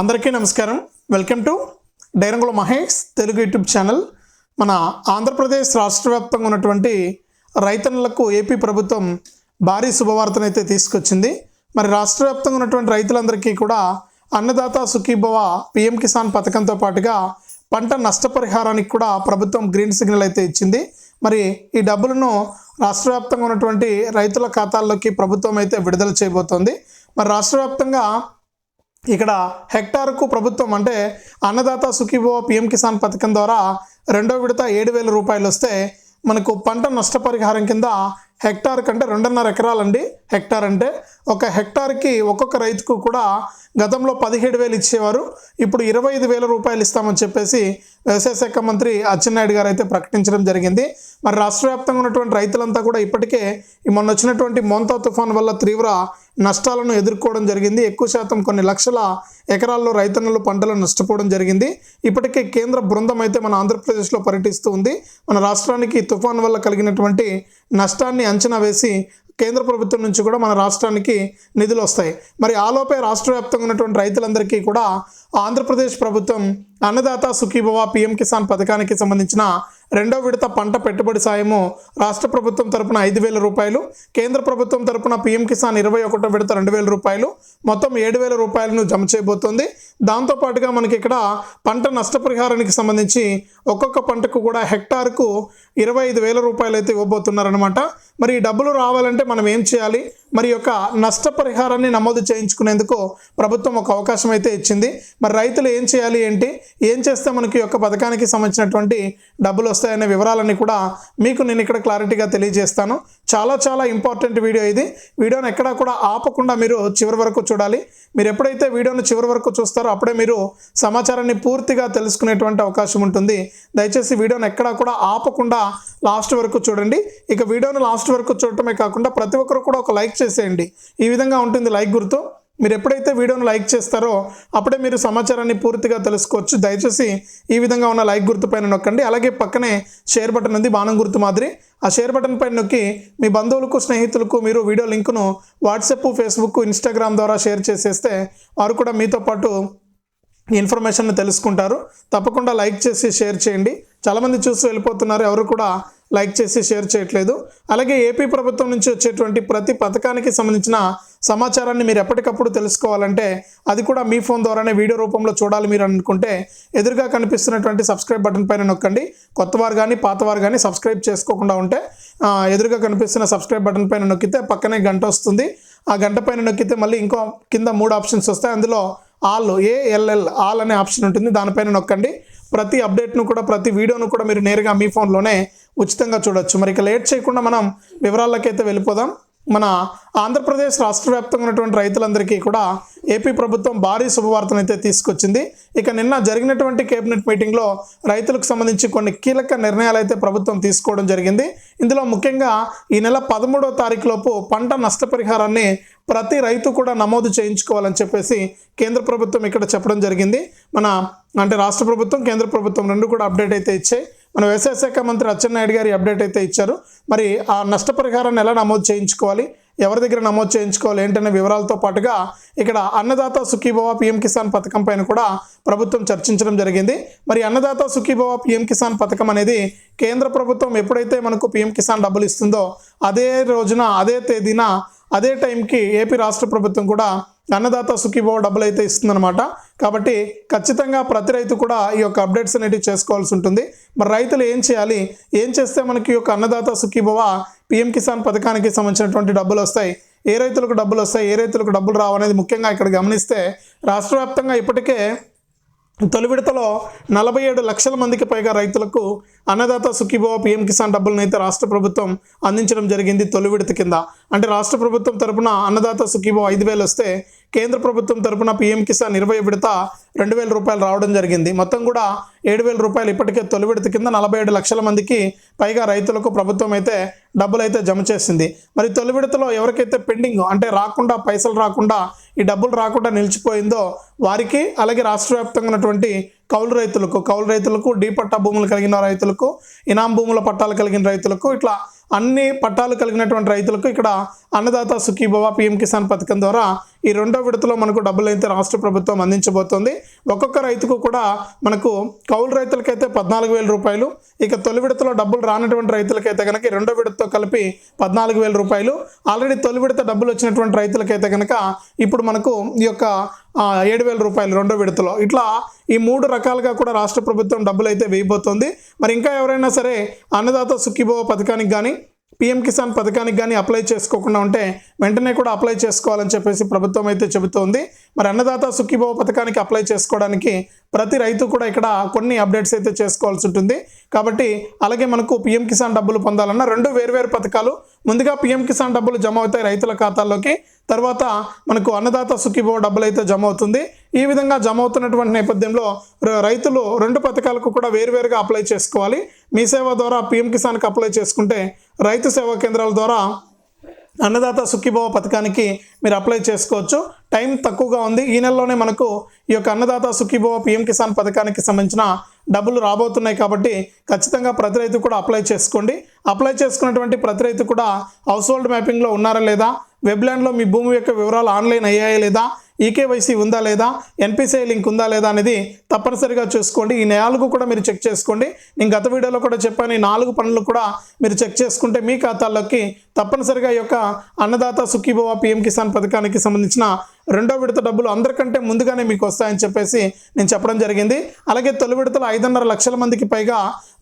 అందరికీ నమస్కారం. Welcome to డైరంగుల మహేష్ తెలుగు యూట్యూబ్ ఛానల్. మన ఆంధ్రప్రదేశ్ రాష్ట్ర వ్యాప్తంగా ఉన్నటువంటి రైతన్నులకు ఏపీ ప్రభుత్వం భారీ శుభవార్తను అయితే తీసుకొచ్చింది. మరి రాష్ట్ర వ్యాప్తంగా ఉన్నటువంటి రైతులందరికీ కూడా అన్నదాత సుఖీభవ పిఎం కిసాన్ పథకంతో పాటుగా పంట నష్టపరిహారానికి కూడా ప్రభుత్వం గ్రీన్ సిగ్నల్ అయితే ఇచ్చింది. మరి ఈ డబ్బులను రాష్ట్ర వ్యాప్తంగా ఉన్నటువంటి రైతుల ఖాతాల్లోకి ప్రభుత్వం అయితే విడుదల చేయబోతోంది. మరి రాష్ట్ర వ్యాప్తంగా ఇక్కడ హెక్టార్కు ప్రభుత్వం అంటే అన్నదాత సుఖీభవ పిఎం కిసాన్ పథకం ద్వారా రెండో విడత ఏడు వేల రూపాయలు వస్తే మనకు పంట నష్టపరిహారం కింద హెక్టార్ కంటే రెండున్నర ఎకరాలండి. హెక్టార్ అంటే ఒక హెక్టార్కి ఒక్కొక్క రైతుకు కూడా గతంలో పదిహేడు వేలు ఇచ్చేవారు ఇప్పుడు ఇరవై ఐదు వేల రూపాయలు ఇస్తామని చెప్పేసి వ్యవసాయ శాఖ మంత్రి అచ్చెన్నాయుడు గారు అయితే ప్రకటించడం జరిగింది. మరి రాష్ట్ర వ్యాప్తంగా ఉన్నటువంటి రైతులంతా కూడా ఇప్పటికే మొన్న వచ్చినటువంటి మోంతా తుఫాన్ వల్ల తీవ్ర నష్టాలను ఎదుర్కోవడం జరిగింది. ఎక్కువ శాతం కొన్ని లక్షల ఎకరాల్లో రైతన్నులు పంటలు నష్టపోవడం జరిగింది. ఇప్పటికే కేంద్ర బృందం అయితే మన ఆంధ్రప్రదేశ్లో పర్యటిస్తూ ఉంది. మన రాష్ట్రానికి తుఫాన్ వల్ల కలిగినటువంటి నష్టాన్ని అంచనా వేసి కేంద్ర ప్రభుత్వం నుంచి కూడా మన రాష్ట్రానికి నిధులు వస్తాయి. మరి ఆలోపే రాష్ట్ర వ్యాప్తంగా ఉన్నటువంటి రైతులందరికీ కూడా ఆంధ్రప్రదేశ్ ప్రభుత్వం అన్నదాత సుఖీభవ పిఎం కిసాన్ పథకానికి సంబంధించిన రెండో విడత పంట పెట్టుబడి సాయము రాష్ట్ర ప్రభుత్వం తరపున ఐదు వేల రూపాయలు కేంద్ర ప్రభుత్వం తరపున పిఎం కిసాన్ ఇరవై ఒకటో విడత రెండు వేల రూపాయలు మొత్తం ఏడు వేల రూపాయలను జమ చేయబోతోంది. దాంతోపాటుగా మనకి ఇక్కడ పంట నష్టపరిహారానికి సంబంధించి ఒక్కొక్క పంటకు కూడా హెక్టార్కు ఇరవై ఐదు వేల రూపాయలు అయితే ఇవ్వబోతున్నారనమాట మరి ఈ డబ్బులు రావాలంటే మనం ఏం చేయాలి? మరి యొక్క నష్టపరిహారాన్ని నమోదు చేయించుకునేందుకు ప్రభుత్వం ఒక అవకాశం అయితే ఇచ్చింది. మరి రైతులు ఏం చేయాలి ఏంటి? ఏం చేస్తే మనకి యొక్క పథకానికి సంబంధించినటువంటి డబ్బులు వస్తాయనే వివరాలన్నీ కూడా మీకు నేను ఇక్కడ క్లారిటీగా తెలియజేస్తాను. చాలా చాలా ఇంపార్టెంట్ వీడియో ఇది. వీడియోని ఎక్కడా కూడా ఆపకుండా మీరు చివరి వరకు చూడాలి. మీరు ఎప్పుడైతే వీడియోను చివరి వరకు చూస్తారో అప్పుడే మీరు సమాచారాన్ని పూర్తిగా తెలుసుకునేటువంటి అవకాశం ఉంటుంది. దయచేసి వీడియోని ఎక్కడా కూడా ఆపకుండా లాస్ట్ వరకు చూడండి. ఇక వీడియోను లాస్ట్ వరకు చూడటమే కాకుండా ప్రతి ఒక్కరు కూడా ఒక లైక్ చేసేయండి. ఈ విధంగా ఉంటుంది లైక్ గుర్తు. మీరు ఎప్పుడైతే వీడియోను లైక్ చేస్తారో అప్పుడే మీరు సమాచారాన్ని పూర్తిగా తెలుసుకోవచ్చు. దయచేసి ఈ విధంగా ఉన్న లైక్ గుర్తు పైన నొక్కండి. అలాగే పక్కనే షేర్ బటన్ ఉంది బాణం గుర్తు మాదిరి. ఆ షేర్ బటన్ పైన నొక్కి మీ బంధువులకు స్నేహితులకు మీరు వీడియో లింకును వాట్సాప్ ఫేస్బుక్ ఇన్స్టాగ్రామ్ ద్వారా షేర్ చేసేస్తే వారు కూడా మీతో పాటు ఇన్ఫర్మేషన్ తెలుసుకుంటారు. తప్పకుండా లైక్ చేసి షేర్ చేయండి. చాలామంది చూసి వెళ్ళిపోతున్నారు ఎవరు కూడా లైక్ చేసి షేర్ చేయట్లేదు. అలాగే ఏపీ ప్రభుత్వం నుంచి వచ్చేటువంటి ప్రతి పథకానికి సంబంధించిన సమాచారాన్ని మీరు ఎప్పటికప్పుడు తెలుసుకోవాలంటే అది కూడా మీ ఫోన్ ద్వారానే వీడియో రూపంలో చూడాలి మీరు అనుకుంటే ఎదురుగా కనిపిస్తున్నటువంటి సబ్స్క్రైబ్ బటన్ పైన నొక్కండి. కొత్తవారు కానీ పాతవారు కానీ సబ్స్క్రైబ్ చేసుకోకుండా ఉంటే ఎదురుగా కనిపిస్తున్న సబ్స్క్రైబ్ బటన్ పైన నొక్కితే పక్కనే గంట వస్తుంది. ఆ గంట పైన నొక్కితే మళ్ళీ ఇంకో కింద మూడు ఆప్షన్స్ వస్తాయి. అందులో all A L L all అనే ఆప్షన్ ఉంటుంది. దానిపైన నొక్కండి. ప్రతి అప్డేట్ను కూడా ప్రతి వీడియోను కూడా మీరు నేరుగా మీ ఫోన్లోనే ఉచితంగా చూడొచ్చు. మరి ఇక లేట్ చేయకుండా మనం వివరాలకైతే వెళ్ళిపోదాం. మన ఆంధ్రప్రదేశ్ రాష్ట్ర వ్యాప్తంగా ఉన్నటువంటి రైతులందరికీ కూడా ఏపీ ప్రభుత్వం భారీ శుభవార్తనైతే తీసుకొచ్చింది. ఇక నిన్న జరిగినటువంటి కేబినెట్ మీటింగ్లో రైతులకు సంబంధించి కొన్ని కీలక నిర్ణయాలు అయితే ప్రభుత్వం తీసుకోవడం జరిగింది. ఇందులో ముఖ్యంగా ఈ నెల పదమూడో తారీఖులోపు పంట నష్టపరిహారాన్ని ప్రతి రైతు కూడా నమోదు చేయించుకోవాలని చెప్పేసి కేంద్ర ప్రభుత్వం ఇక్కడ చెప్పడం జరిగింది. మన అంటే రాష్ట్ర ప్రభుత్వం కేంద్ర ప్రభుత్వం రెండు కూడా అప్డేట్ అయితే ఇచ్చాయి. మన వ్యవసాయ శాఖ మంత్రి అచ్చెన్నాయుడు గారి అప్డేట్ అయితే ఇచ్చారు. మరి ఆ నష్టపరిహారాన్ని ఎలా నమోదు చేయించుకోవాలి? ఎవరి దగ్గర నమోదు చేయించుకోవాలి? ఏంటనే వివరాలతో పాటుగా ఇక్కడ అన్నదాత సుఖీభవ పిఎం కిసాన్ పథకం పైన కూడా ప్రభుత్వం చర్చించడం జరిగింది. మరి అన్నదాత సుఖీభవ పిఎం కిసాన్ పథకం అనేది కేంద్ర ప్రభుత్వం ఎప్పుడైతే మనకు పిఎం కిసాన్ డబ్బులు ఇస్తుందో అదే రోజున అదే తేదీన అదే టైంకి ఏపీ రాష్ట్ర ప్రభుత్వం కూడా అన్నదాత సుఖీభావ డబ్బులు అయితే ఇస్తుందన్నమాట. కాబట్టి ఖచ్చితంగా ప్రతి రైతు కూడా ఈ యొక్క అప్డేట్స్ అనేటివి చేసుకోవాల్సి ఉంటుంది. మరి రైతులు ఏం చేయాలి? ఏం చేస్తే మనకి ఈ యొక్క అన్నదాత సుఖీభవ పిఎం కిసాన్ పథకానికి సంబంధించినటువంటి డబ్బులు వస్తాయి? ఏ రైతులకు డబ్బులు వస్తాయి? ఏ రైతులకు డబ్బులు రావు అనేది ముఖ్యంగా ఇక్కడ గమనిస్తే రాష్ట్ర వ్యాప్తంగా ఇప్పటికే తొలి విడతలో నలభై ఏడు లక్షల మందికి పైగా రైతులకు అన్నదాత సుఖీభవ పిఎం కిసాన్ డబ్బులను అయితే రాష్ట్ర ప్రభుత్వం అందించడం జరిగింది తొలి విడత కింద. అంటే రాష్ట్ర ప్రభుత్వం తరపున అన్నదాత సుఖీభవ ఐదు వేలు వస్తే కేంద్ర ప్రభుత్వం తరపున పీఎం కిసాన్ ఇరవై విడత రెండు వేల రూపాయలు రావడం జరిగింది. మొత్తం కూడా ఏడు వేల రూపాయలు ఇప్పటికే తొలి విడత కింద నలభై ఏడు లక్షల మందికి పైగా రైతులకు ప్రభుత్వం అయితే డబ్బులు అయితే జమ చేసింది. మరి తొలి విడతలో ఎవరికైతే పెండింగ్ అంటే రాకుండా పైసలు రాకుండా ఈ డబ్బులు రాకుండా నిలిచిపోయిందో వారికి అలాగే రాష్ట్ర వ్యాప్తంగా ఉన్నటువంటి కౌలు రైతులకు కౌలు రైతులకు డీ పట్టా భూములు కలిగిన రైతులకు ఇనాం భూముల పట్టాలు కలిగిన రైతులకు ఇట్లా అన్ని పట్టాలు కలిగినటువంటి రైతులకు ఇక్కడ అన్నదాత సుఖీభవ పిఎం కిసాన్ పథకం ద్వారా ఈ రెండో విడతలో మనకు డబ్బులు అయితే రాష్ట్ర ప్రభుత్వం అందించబోతోంది. ఒక్కొక్క రైతుకు కూడా మనకు కౌలు రైతులకైతే పద్నాలుగు వేల రూపాయలు ఇక తొలి విడతలో డబ్బులు రానటువంటి రైతులకైతే కనుక రెండో విడతతో కలిపి పద్నాలుగు వేల రూపాయలు. ఆల్రెడీ తొలి విడత డబ్బులు వచ్చినటువంటి రైతులకైతే కనుక ఇప్పుడు మనకు ఈ యొక్క ఏడు వేల రూపాయలు రెండో విడతలో. ఇట్లా ఈ మూడు రకాలుగా కూడా రాష్ట్ర ప్రభుత్వం డబ్బులు అయితే వేయబోతోంది. మరి ఇంకా ఎవరైనా సరే అన్నదాత సుఖీభవ పథకానికి కానీ పిఎం కిసాన్ పథకానికి కానీ అప్లై చేసుకోకుండా ఉంటే వెంటనే కూడా అప్లై చేసుకోవాలని చెప్పేసి ప్రభుత్వం అయితే చెబుతోంది. మరి అన్నదాత సుఖీభవ పథకానికి అప్లై చేసుకోవడానికి ప్రతి రైతు కూడా ఇక్కడ కొన్ని అప్డేట్స్ అయితే చేసుకోవాల్సి ఉంటుంది. కాబట్టి అలాగే మనకు పిఎం కిసాన్ డబ్బులు పొందాలన్న రెండు వేర్వేరు పథకాలు ముందుగా పిఎం కిసాన్ డబ్బులు జమ అవుతాయి రైతుల ఖాతాల్లోకి. తర్వాత మనకు అన్నదాత సుఖీభవ డబ్బులు అయితే జమ అవుతుంది. ఈ విధంగా జమ అవుతున్నటువంటి నేపథ్యంలో రైతులు రెండు పథకాలకు కూడా వేరువేరుగా అప్లై చేసుకోవాలి. మీ సేవ ద్వారా పిఎం కిసాన్కి అప్లై చేసుకుంటే రైతు సేవా కేంద్రాల ద్వారా అన్నదాత సుఖీభవ పథకానికి మీరు అప్లై చేసుకోవచ్చు. టైం తక్కువగా ఉంది. ఈ నెలలోనే మనకు ఈ యొక్క అన్నదాత సుఖీభవ పిఎం కిసాన్ పథకానికి సంబంధించిన డబ్బులు రాబోతున్నాయి కాబట్టి ఖచ్చితంగా ప్రతి రైతు కూడా అప్లై చేసుకోండి. అప్లై చేసుకున్నటువంటి ప్రతి రైతు కూడా హౌస్ హోల్డ్ మ్యాపింగ్లో ఉన్నారా లేదా? వెబ్లాండ్లో మీ భూమి యొక్క వివరాలు ఆన్లైన్ అయ్యాయా లేదా? ఈకేవైసీ ఉందా లేదా? ఎన్పిసిఐ లింక్ ఉందా లేదా అనేది తప్పనిసరిగా చూసుకోండి. ఈ నాలుగు కూడా మీరు చెక్ చేసుకోండి. నేను గత వీడియోలో కూడా చెప్పాను. ఈ నాలుగు పనులు కూడా మీరు చెక్ చేసుకుంటే మీ ఖాతాల్లోకి తప్పనిసరిగా ఈ యొక్క అన్నదాత సుఖీభవ పిఎం కిసాన్ పథకానికి సంబంధించిన రెండో విడత డబ్బులు అందరికంటే ముందుగానే మీకు వస్తాయని చెప్పేసి నేను చెప్పడం జరిగింది. అలాగే తొలి విడతలో ఐదున్నర లక్షల మందికి పైగా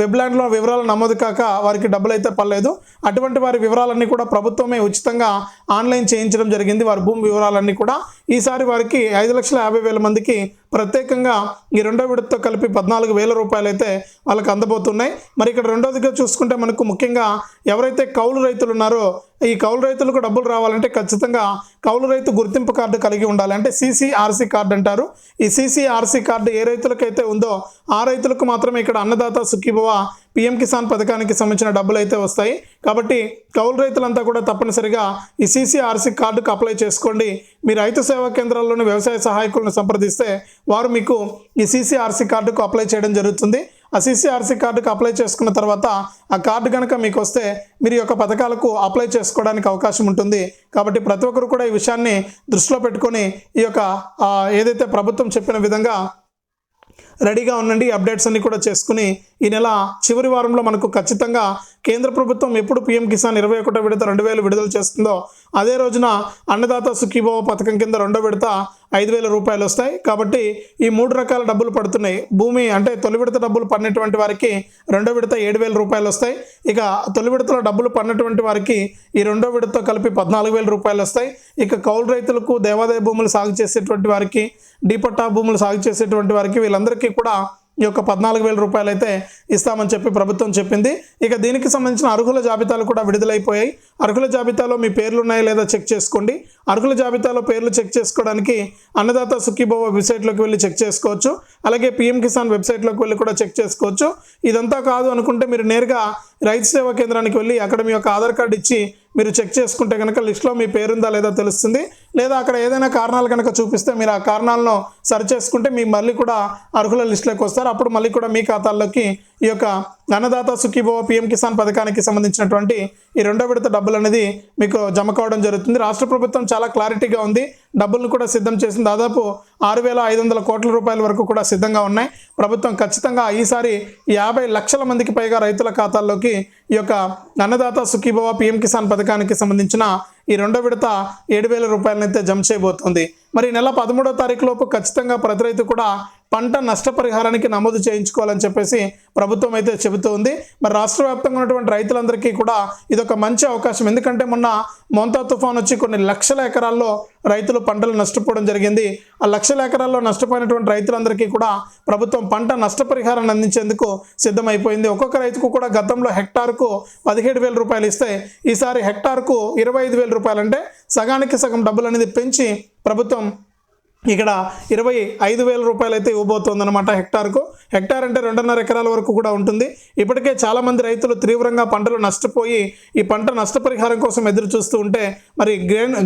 వెబ్లాండ్లో వివరాలు నమోదు కాక వారికి డబ్బులు అయితే పడలేదు. అటువంటి వారి వివరాలన్నీ కూడా ప్రభుత్వమే ఉచితంగా ఆన్లైన్ చేయించడం జరిగింది. వారి భూమి వివరాలన్నీ కూడా ఈసారి వారికి ఐదు లక్షల యాభై వేల మందికి ప్రత్యేకంగా ఈ రెండో విడతతో కలిపి పద్నాలుగు వేల రూపాయలు అయితే వాళ్ళకి అందబోతున్నాయి. మరి ఇక్కడ రెండోదిగా చూసుకుంటే మనకు ముఖ్యంగా ఎవరైతే కౌలు రైతులు ఉన్నారో ఈ కౌలు రైతులకు డబ్బులు రావాలంటే ఖచ్చితంగా కౌలు రైతు గుర్తింపు కార్డు కలిగి ఉండాలి. అంటే సీసీఆర్సీ కార్డు అంటారు. ఈ సీసీఆర్సీ కార్డు ఏ రైతులకైతే ఉందో ఆ రైతులకు మాత్రమే ఇక్కడ అన్నదాత సుఖీభవ పిఎం కిసాన్ పథకానికి సంబంధించిన డబ్బులు అయితే వస్తాయి. కాబట్టి కౌలు రైతులంతా కూడా తప్పనిసరిగా ఈ సీసీఆర్సీ కార్డుకు అప్లై చేసుకోండి. మీ రైతు సేవా కేంద్రాల్లోని వ్యవసాయ సహాయకులను సంప్రదిస్తే వారు మీకు ఈ సీసీఆర్సీ కార్డుకు అప్లై చేయడం జరుగుతుంది. ఆ సిసిఆర్సీ కార్డుకు అప్లై చేసుకున్న తర్వాత ఆ కార్డు కనుక మీకు వస్తే మీరు యొక్క పథకాలకు అప్లై చేసుకోవడానికి అవకాశం ఉంటుంది. కాబట్టి ప్రతి ఒక్కరు కూడా ఈ విషయాన్ని దృష్టిలో పెట్టుకొని ఈ యొక్క ఏదైతే ప్రభుత్వం చెప్పిన విధంగా రెడీగా ఉండండి అప్డేట్స్ అన్ని కూడా చేసుకుని ఈ నెల చివరి వారంలో మనకు ఖచ్చితంగా కేంద్ర ప్రభుత్వం ఎప్పుడు పీఎం కిసాన్ ఇరవై ఒకటో విడత రెండు వేలు విడుదల చేస్తుందో అదే రోజున అన్నదాత సుఖీభవ పథకం కింద రెండో విడత ఐదు వేల రూపాయలు వస్తాయి. కాబట్టి ఈ మూడు రకాల డబ్బులు పడుతున్నాయి. భూమి అంటే తొలి విడత డబ్బులు పడినటువంటి వారికి రెండో విడత ఏడు వేల రూపాయలు వస్తాయి. ఇక తొలి విడతలో డబ్బులు పడినటువంటి వారికి ఈ రెండో విడతతో కలిపి పద్నాలుగు వేల రూపాయలు వస్తాయి. ఇక కౌలు రైతులకు దేవాదాయ భూములు సాగు చేసేటువంటి వారికి డీపట్టా భూములు సాగు చేసేటువంటి వారికి వీళ్ళందరికీ కూడా ఈ యొక్క పద్నాలుగు వేల రూపాయలు అయితే ఇస్తామని చెప్పి ప్రభుత్వం చెప్పింది. ఇక దీనికి సంబంధించిన అర్హుల జాబితాలు కూడా విడుదలైపోయాయి. అర్హుల జాబితాలో మీ పేర్లు ఉన్నాయా లేదా చెక్ చేసుకోండి. అర్హుల జాబితాలో పేర్లు చెక్ చేసుకోవడానికి అన్నదాత సుఖీభవ వెబ్సైట్లోకి వెళ్ళి చెక్ చేసుకోవచ్చు. అలాగే పిఎం కిసాన్ వెబ్సైట్లోకి వెళ్ళి కూడా చెక్ చేసుకోవచ్చు. ఇదంతా కాదు అనుకుంటే మీరు నేరుగా రైతు సేవా కేంద్రానికి వెళ్ళి అక్కడ మీ యొక్క ఆధార్ కార్డు ఇచ్చి మీరు చెక్ చేసుకుంటే కనుక లిస్ట్లో మీ పేరుందా లేదా తెలుస్తుంది. లేదా అక్కడ ఏదైనా కారణాలు కనుక చూపిస్తే మీరు ఆ కారణాలను సరి చేసుకుంటే మీ మళ్ళీ కూడా అర్హుల లిస్టులోకి వస్తారు. అప్పుడు మళ్ళీ కూడా మీ ఖాతాల్లోకి ఈ యొక్క అన్నదాత సుఖీభవ పిఎం కిసాన్ పథకానికి సంబంధించినటువంటి ఈ రెండో విడత డబ్బులు అనేది మీకు జమ కావడం జరుగుతుంది. రాష్ట్ర ప్రభుత్వం చాలా క్లారిటీగా ఉంది. డబ్బులను కూడా సిద్ధం చేసింది. దాదాపు ఆరు వేల ఐదు వందల కోట్ల రూపాయల వరకు కూడా సిద్ధంగా ఉన్నాయి. ప్రభుత్వం ఖచ్చితంగా ఈసారి యాభై లక్షల మందికి పైగా రైతుల ఖాతాల్లోకి ఈ యొక్క అన్నదాత సుఖీభవ పిఎం కిసాన్ పథకానికి సంబంధించిన ఈ రెండో విడత ఏడు వేల రూపాయలనైతే జమ చేయబోతోంది. మరి నెల పదమూడో తారీఖు లోపు ఖచ్చితంగా ప్రతి రైతు కూడా పంట నష్టపరిహారానికి నమోదు చేయించుకోవాలని చెప్పేసి ప్రభుత్వం అయితే చెబుతోంది. మరి రాష్ట్ర వ్యాప్తంగా ఉన్నటువంటి రైతులందరికీ కూడా ఇదొక మంచి అవకాశం. ఎందుకంటే మొన్న మొంతా తుఫాన్ వచ్చి కొన్ని లక్షల ఎకరాల్లో రైతులు పంటలు నష్టపోవడం జరిగింది. ఆ లక్షల ఎకరాల్లో నష్టపోయినటువంటి రైతులందరికీ కూడా ప్రభుత్వం పంట నష్టపరిహారాన్ని అందించేందుకు సిద్ధమైపోయింది. ఒక్కొక్క రైతుకు కూడా గతంలో హెక్టార్కు పదిహేడు వేల రూపాయలు ఇస్తే ఈసారి హెక్టార్కు ఇరవై ఐదు వేల రూపాయలు అంటే సగానికి సగం డబ్బులు అనేది పెంచి ప్రభుత్వం ఇక్కడ ఇరవై ఐదు వేల రూపాయలు అయితే ఇవ్వబోతోందన్నమాట హెక్టార్కు. హెక్టార్ అంటే రెండున్నర ఎకరాల వరకు కూడా ఉంటుంది. ఇప్పటికే చాలామంది రైతులు తీవ్రంగా పంటలు నష్టపోయి ఈ పంట నష్టపరిహారం కోసం ఎదురు చూస్తూ ఉంటే మరి గ్రీన్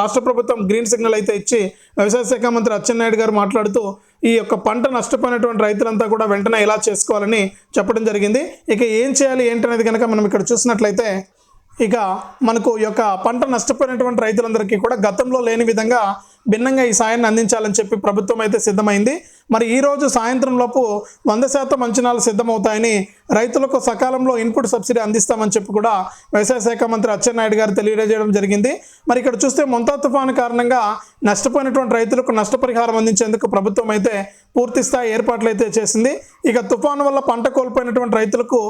రాష్ట్ర ప్రభుత్వం గ్రీన్ సిగ్నల్ అయితే ఇచ్చి వ్యవసాయ శాఖ మంత్రి అచ్చెన్నాయుడు గారు మాట్లాడుతూ ఈ యొక్క పంట నష్టపోయినటువంటి రైతులంతా కూడా వెంటనే ఇలా చేసుకోవాలని చెప్పడం జరిగింది. ఇక ఏం చేయాలి ఏంటనేది కనుక మనం ఇక్కడ చూసినట్లయితే ఇక మనకు ఈ యొక్క పంట నష్టపోయినటువంటి రైతులందరికీ కూడా గతంలో లేని విధంగా భిన్నంగా ఈ సాయాన్ని అందించాలని చెప్పి ప్రభుత్వం అయితే సిద్ధమైంది. మరి ఈరోజు సాయంత్రం లోపు వంద శాతం అంచనాలు సిద్ధమవుతాయని రైతులకు సకాలంలో ఇన్పుట్ సబ్సిడీ అందిస్తామని చెప్పి కూడా వ్యవసాయ శాఖ మంత్రి అచ్చెన్నాయుడు గారు తెలియజేయడం జరిగింది. మరి ఇక్కడ చూస్తే మొంతా తుఫాను కారణంగా నష్టపోయినటువంటి రైతులకు నష్టపరిహారం అందించేందుకు ప్రభుత్వం అయితే పూర్తి స్థాయి ఏర్పాట్లు అయితే చేసింది. ఇక తుఫాను వల్ల పంట కోల్పోయినటువంటి రైతులకు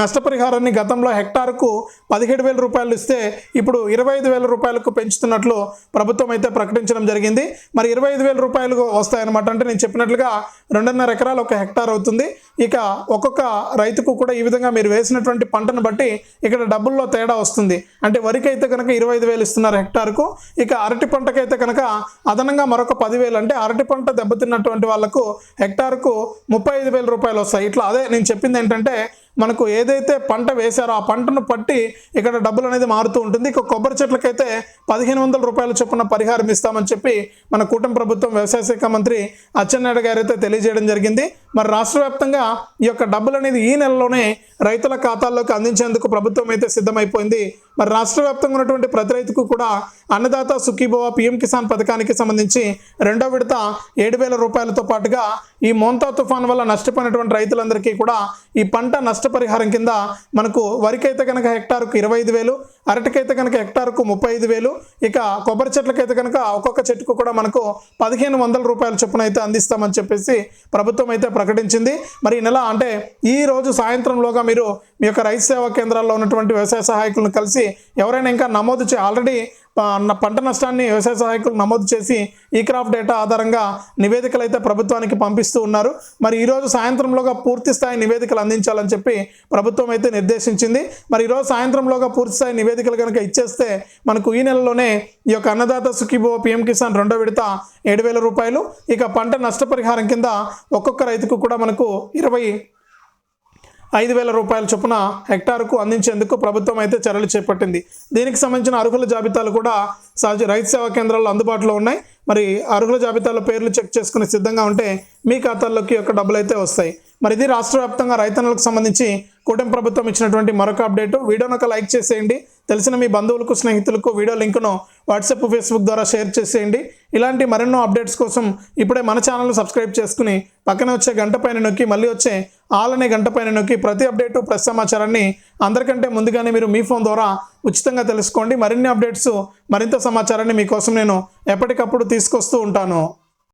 నష్టపరిహారాన్ని గతంలో హెక్టార్కు పదిహేడు వేల రూపాయలు ఇస్తే ఇప్పుడు ఇరవై ఐదు వేల రూపాయలకు పెంచుతున్నట్లు ప్రభుత్వం అయితే ప్రకటించడం జరిగింది. మరి ఇరవై ఐదు వేల రూపాయలు వస్తాయన్నమాట. అంటే నేను చెప్పినట్లుగా రెండున్నర ఎకరాలు ఒక హెక్టార్ అవుతుంది. ఇక ఒక్కొక్క రైతుకు కూడా ఈ విధంగా మీరు వేసినటువంటి పంటను బట్టి ఇక్కడ డబ్బుల్లో తేడా వస్తుంది. అంటే వరికి అయితే కనుక ఇరవై ఐదు వేలు ఇస్తున్నారు హెక్టార్కు. ఇక అరటి పంటకైతే కనుక అదనంగా మరొక పదివేలు అంటే అరటి పంట దెబ్బతిన్నటువంటి వాళ్ళకు హెక్టార్కు ముప్పై ఐదు వేల రూపాయలు వస్తాయి. ఇట్లా అదే నేను చెప్పింది ఏంటంటే మనకు ఏదైతే పంట వేశారో ఆ పంటను పట్టి ఇక్కడ డబ్బులు అనేది మారుతూ ఉంటుంది. ఇక కొబ్బరి చెట్లకైతే పదిహేను వందల రూపాయల చొప్పున పరిహారం ఇస్తామని చెప్పి మన కూటమి ప్రభుత్వం వ్యవసాయ శాఖ మంత్రి అచ్చెన్నాయుడు గారైతే తెలియజేయడం జరిగింది. మరి రాష్ట్ర వ్యాప్తంగా ఈ యొక్క డబ్బులు అనేది ఈ నెలలోనే రైతుల ఖాతాల్లోకి అందించేందుకు ప్రభుత్వం అయితే సిద్ధమైపోయింది. మరి రాష్ట్ర వ్యాప్తంగా ఉన్నటువంటి ప్రతి రైతుకు కూడా అన్నదాత సుఖీభవ పిఎం కిసాన్ పథకానికి సంబంధించి రెండో విడత ఏడు వేల రూపాయలతో పాటుగా ఈ మోంతా తుఫాన్ వల్ల నష్టపోయినటువంటి రైతులందరికీ కూడా ఈ పంట నష్ట నష్టపరిహారం కింద మనకు వరికైతే కనుక హెక్టార్కు ఇరవై ఐదు వేలు అరటికైతే కనుక హెక్టార్కు ముప్పై ఐదు వేలు ఇక కొబ్బరి చెట్లకైతే కనుక ఒక్కొక్క చెట్టుకు కూడా మనకు పదిహేను వందల రూపాయల చొప్పున అయితే అందిస్తామని చెప్పేసి ప్రభుత్వం అయితే ప్రకటించింది. మరి ఈ నెల అంటే ఈ రోజు సాయంత్రంలోగా మీరు మీ యొక్క రైతు సేవా కేంద్రాల్లో ఉన్నటువంటి వ్యవసాయ సహాయకులను కలిసి ఎవరైనా ఇంకా నమోదు చే ఆల్రెడీ పంట నష్టాన్ని వ్యవసాయ సహాయకులు నమోదు చేసి ఈ క్రాప్ డేటా ఆధారంగా నివేదికలు అయితే ప్రభుత్వానికి పంపిస్తూ ఉన్నారు. మరి ఈరోజు సాయంత్రంలోగా పూర్తి స్థాయి నివేదికలు అందించాలని చెప్పి ప్రభుత్వం అయితే నిర్దేశించింది. మరి ఈరోజు సాయంత్రంలోగా పూర్తి స్థాయి నివేదికలు కనుక ఇచ్చేస్తే మనకు ఈ నెలలోనే ఈ యొక్క అన్నదాత సుఖీభో పిఎం కిసాన్ రెండో విడత ఏడు వేల రూపాయలు ఇక పంట నష్టపరిహారం కింద ఒక్కొక్క రైతుకు కూడా మనకు ఇరవై ఐదు వేల రూపాయల చొప్పున హెక్టార్కు అందించేందుకు ప్రభుత్వం అయితే చర్యలు చేపట్టింది. దీనికి సంబంధించిన అర్హుల జాబితాలు కూడా సహజ రైతు సేవా కేంద్రాల్లో అందుబాటులో ఉన్నాయి. మరి అర్హుల జాబితాలో పేర్లు చెక్ చేసుకుని సిద్ధంగా ఉంటే మీ ఖాతాల్లోకి యొక్క డబ్బులు అయితే వస్తాయి. మరి ఇది రాష్ట్ర వ్యాప్తంగా రైతన్నలకు సంబంధించి కూటమి ప్రభుత్వం ఇచ్చినటువంటి మరొక అప్డేట్. వీడియోను ఒక లైక్ చేసేయండి. తెలిసిన మీ బంధువులకు స్నేహితులకు వీడియో లింకును వాట్సాప్ ఫేస్బుక్ ద్వారా షేర్ చేసేయండి. ఇలాంటి మరెన్నో అప్డేట్స్ కోసం ఇప్పుడే మన ఛానల్ సబ్స్క్రైబ్ చేసుకుని పక్కన వచ్చే గంట పైన నొక్కి మళ్ళీ వచ్చే ఆల్ అనే గంట పైన నొక్కి ప్రతి అప్డేటు ప్రెస్ సమాచారాన్ని అందరికంటే ముందుగానే మీరు మీ ఫోన్ ద్వారా ఉచితంగా తెలుసుకోండి. మరిన్ని అప్డేట్స్ మరింత సమాచారాన్ని మీకోసం నేను ఎప్పటికప్పుడు తీసుకొస్తూ ఉంటాను.